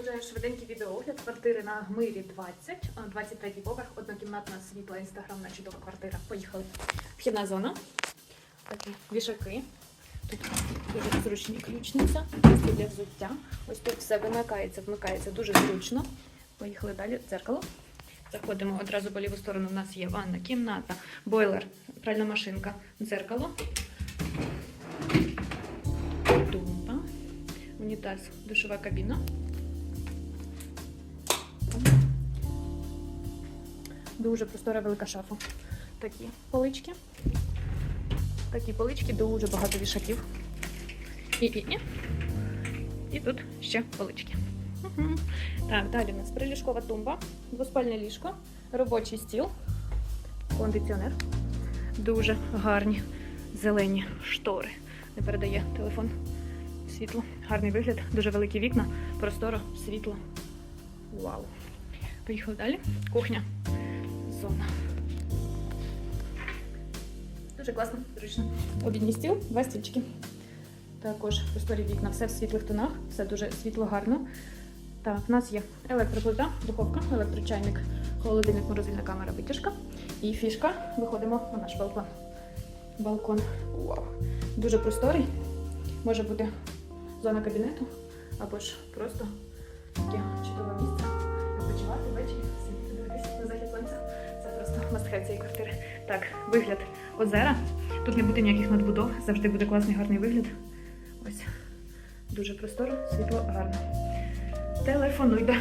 Отже, швиденький відеоогляд квартири на Гмирі 20, 23 поверх, однокімнатна світла, інстаграмна чудова квартира. Поїхали. Вхідна зона. Такі вішаки. Тут дуже зручні ключниця, для взуття. Ось тут все вимикається, вмикається дуже зручно. Поїхали далі. Дзеркало. Заходимо одразу по ліву сторону. У нас є ванна, кімната, бойлер, пральна машинка, дзеркало. Тумба, унітаз, душова кабіна. Дуже простора велика шафа. Такі полички. Такі полички, дуже багато вішаків. І, і, і. і тут ще полички. Угу. Так, далі у нас приліжкова тумба, двоспальне ліжко, робочий стіл, кондиціонер. Дуже гарні зелені штори. Не передає телефон світло. Гарний вигляд, дуже великі вікна, просторо, світло. Вау. Поїхали далі. Кухня. Зона. Дуже класно, зручно. Обідній стіл, два стільчики. Також просторі вікна, все в світлих тонах, все дуже світло, гарно. Так, в нас є електроплита, духовка, електрочайник, холодильник, морозильна камера, витяжка. І фішка. Виходимо на наш балкон. Балкон. Вау. Дуже просторий. Може бути зона кабінету або ж просто таке чудове місце. Відпочивати ввечері, сидіти дивитися на захід сонця. Це просто мастхев цієї квартири. Так, вигляд озера. Тут не буде ніяких надбудов, завжди буде класний гарний вигляд. Ось дуже просторо, світло гарно. Телефонуйте.